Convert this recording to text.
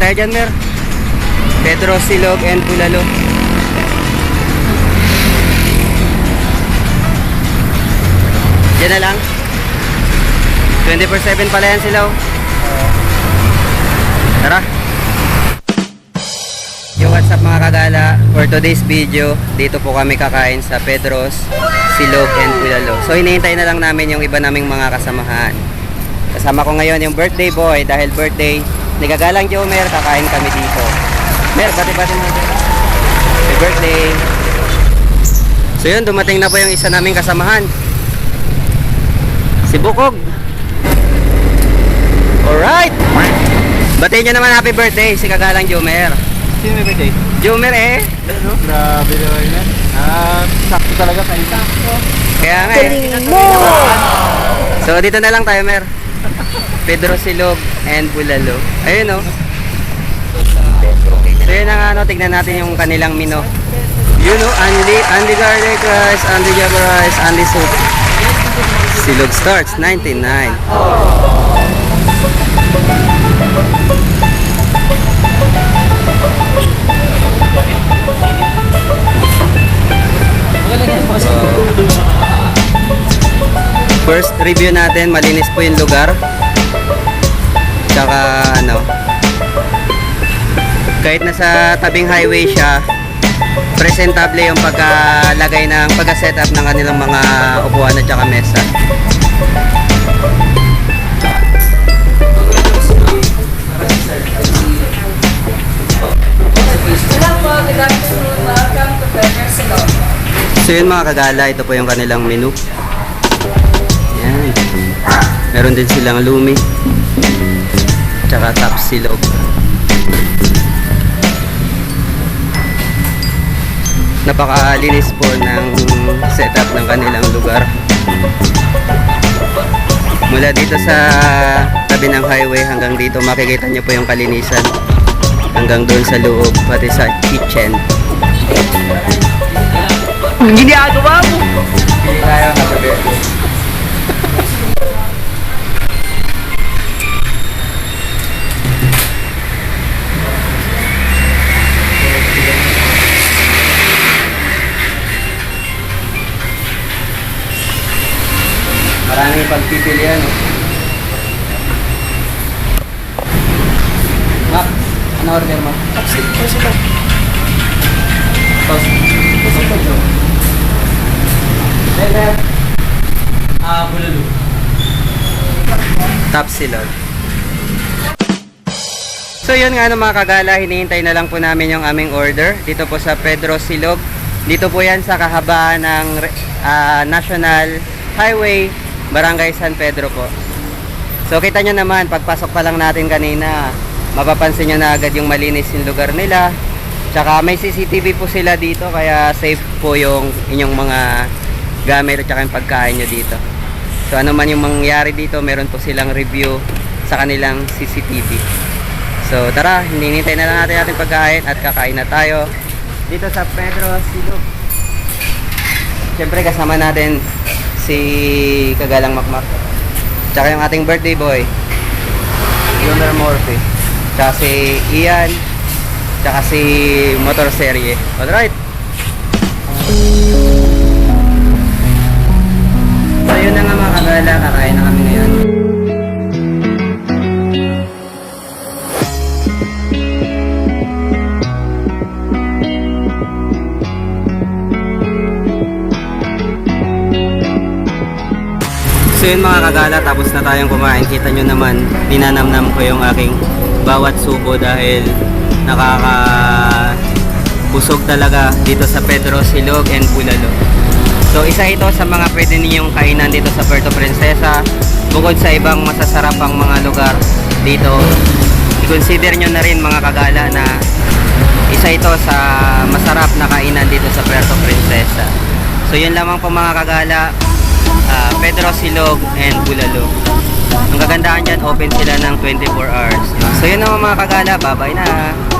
tayo dyan, Mer. Pedro Silog and Bulalo. Diyan na lang. 24-7 pala yan sila. oh. Tara. Yo, what's mga kagala? For today's video, dito po kami kakain sa Pedro's, Silog and Bulalo. So, hinihintay na lang namin yung iba naming mga kasamahan. Kasama ko ngayon yung birthday boy dahil birthday ni Kagalang Jomer, kakain kami dito. Mer, bati-bati mo. Happy birthday. So yun, dumating na po yung isa naming kasamahan. Si Bukog. Alright! Batiin nyo naman happy birthday si Kagalang Jomer. Sino may birthday? Jomer eh. Ano? Grabe naman yan. Ah, sakto talaga kayo. Sakto. Kaya nga eh. So dito na lang tayo, Mer. Pedro Silog and Bulalo. Ayun oh. So yun ang ano, tignan natin yung kanilang menu. Yun oh, Andy, Andy garlic rice, Andy java rice, Andy soup. Silog starts 99. First review natin, malinis po yung lugar. Tsaka ano, kahit nasa tabing highway siya, presentable yung pagkalagay ng pagka-setup ng kanilang mga upuan at tsaka mesa. So yun mga kagala, ito po yung kanilang menu. Yan. Meron din silang lumi. Tsaka top silog. Napakalinis po ng setup ng kanilang lugar. Mula dito sa tabi ng highway hanggang dito makikita nyo po yung kalinisan. Hanggang doon sa loob, pati sa kitchen. Ginagawa mo! Maraming pagpipilian. Oh. Mac, ano order mo? Toast. Toast. Better. Ah, bulalo. Top silog. So yun nga no, mga kagala, hinihintay na lang po namin yung aming order dito po sa Pedro Silog. Dito po yan sa kahabaan ng ah, National Highway, Barangay San Pedro po. So kita nyo naman, pagpasok pa lang natin kanina, mapapansin nyo na agad yung malinis yung lugar nila. Tsaka may CCTV po sila dito, kaya safe po yung inyong mga gamit at tsaka yung pagkain nyo dito. So ano man yung mangyari dito, meron po silang review sa kanilang CCTV. So tara, hinihintay na lang natin ating pagkain at kakain na tayo dito sa Pedro Silog. Siyempre kasama natin si Kagalang Makmak. Tsaka yung ating birthday boy, Junior Morphe. Tsaka si Ian. Tsaka si Motor Serie. Alright. Yun mga kagala, tapos na tayong kumain. Kita nyo naman, dinanamnam ko yung aking bawat subo dahil nakaka busog talaga dito sa Pedro Silog and Bulalo. So isa ito sa mga pwede ninyong kainan dito sa Puerto Princesa. Bukod sa ibang masasarap ang mga lugar dito, i-consider nyo na rin mga kagala na isa ito sa masarap na kainan dito sa Puerto Princesa. So yun lamang po mga kagala, Pedro Silog and Bulalo. Ang kagandahan dyan, open sila ng 24 hours. So yun naman mga kagala, bye-bye na!